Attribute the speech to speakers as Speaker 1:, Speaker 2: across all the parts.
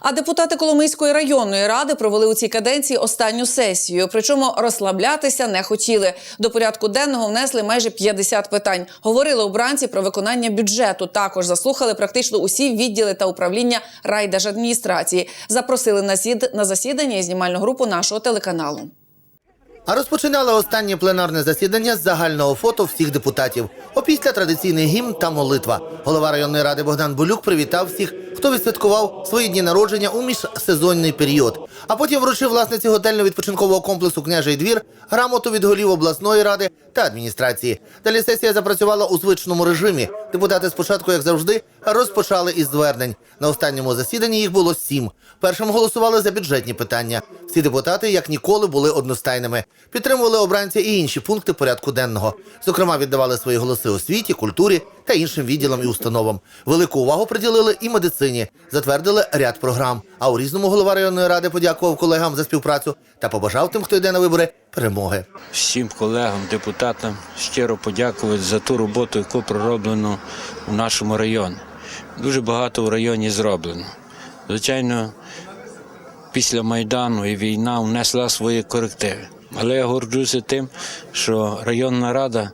Speaker 1: А депутати Коломийської районної ради провели у цій каденції останню сесію. Причому розслаблятися не хотіли. До порядку денного внесли майже 50 питань. Говорили обранці про виконання бюджету. Також заслухали практично усі відділи та управління райдержадміністрації. Запросили на сід на засідання і знімальну групу нашого телеканалу.
Speaker 2: А розпочинали останнє пленарне засідання з загального фото всіх депутатів. Опісля традиційний гімн та молитва. Голова районної ради Богдан Болюк привітав всіх, хто відсвяткував свої дні народження у міжсезонний період. А потім вручив власниці готельно-відпочинкового комплексу Княжий двір грамоту від голів обласної ради та адміністрації. Далі сесія запрацювала у звичному режимі. Депутати спочатку, як завжди, розпочали із звернень. На останньому засіданні їх було сім. Першим голосували за бюджетні питання. Всі депутати, як ніколи, були одностайними. Підтримували обранці і інші пункти порядку денного. Зокрема, віддавали свої голоси освіті, культурі та іншим відділам і установам. Велику увагу приділили і медицині. Затвердили ряд програм. А у різному голова районної ради подякував колегам за співпрацю та побажав тим, хто йде на вибори, перемоги.
Speaker 3: всім колегам, депутатам щиро подякувати за ту роботу, яку пророблено у нашому районі. Дуже багато в районі зроблено. Звичайно, після Майдану і війна внесла свої корективи. Але я горджуся тим, що районна рада,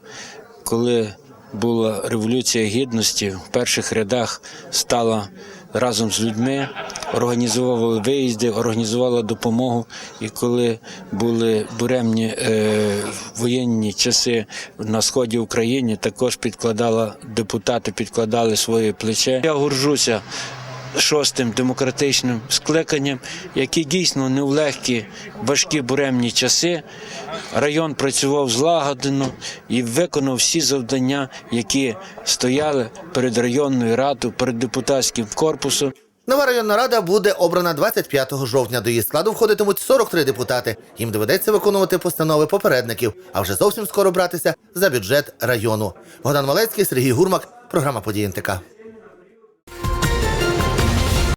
Speaker 3: коли була революція гідності, в перших рядах стала разом з людьми, організовували виїзди, організувала допомогу. І коли були буремні е, воєнні часи на сході України, також підкладала депутати, підкладали своє плече. Я горжуся шостим демократичним скликанням, які дійсно не в легкі важкі буремні часи. Район працював злагоджено і виконав всі завдання, які стояли перед районною радою, перед депутатським корпусом.
Speaker 2: Нова районна рада буде обрана 25 жовтня. До її складу входитимуть 43 депутати. Їм доведеться виконувати постанови попередників, а вже зовсім скоро братися за бюджет району. Богдан Малецький, Сергій Гурмак, програма «Події НТК».